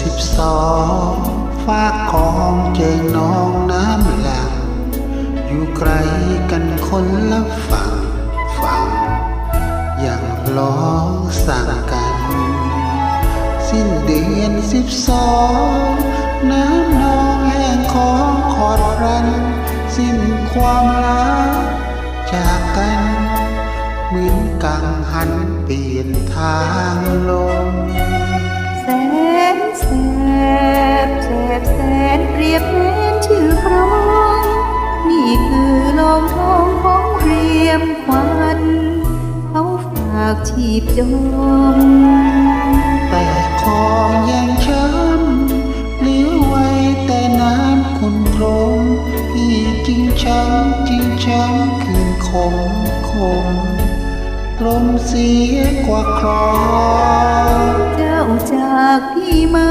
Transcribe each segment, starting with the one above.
สิบสองฝากของใจน้องน้ำหลากอยู่ไกลกันคนละฝั่งฝั่งอย่างร้องสั่งกัน สิ้นเดือนสิบสองน้ำนองแห้งของขอดรัน สิ้นความรักจากกัน เหมือนกังหันเปลี่ยนทางลง ชีพจมแต่คองยังช้ำเหลือไว้แต่น้ำคุณโคลงพี่จริงช้ำจริงช้ำคืนคมคมลมเสียกว่าคลอเจ้าจากพี่มา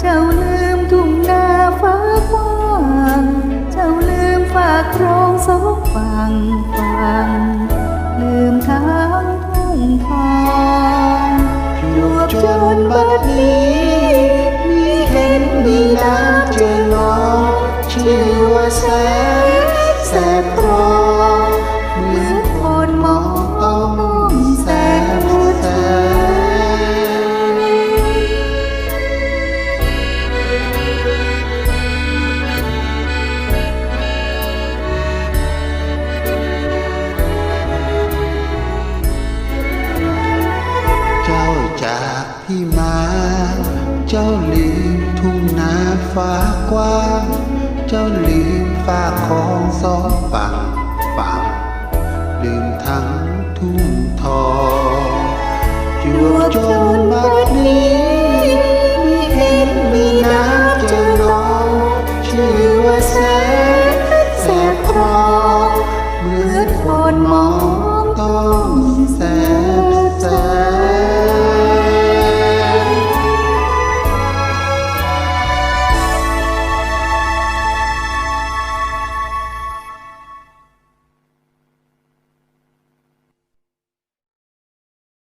เจ้าลืมทุ่งนาฟ้ากว้าง เจ้าลืมฝากครองสองฝั่ง จนบัดนี้มีเห็นมีน้ำเจอน้องชื่อว่าแสนแสบ พี่มา เจ้าลืมทุ่งนาฟ้ากว้าง เจ้าลืมฝากของสองฝั่งฝั่งลืมทั้งทุ่งทองจวบจนบัดนี้มีเห็นมีน้ำเจอน้องชื่อว่าแสนแสบครองเหมือนคนมอง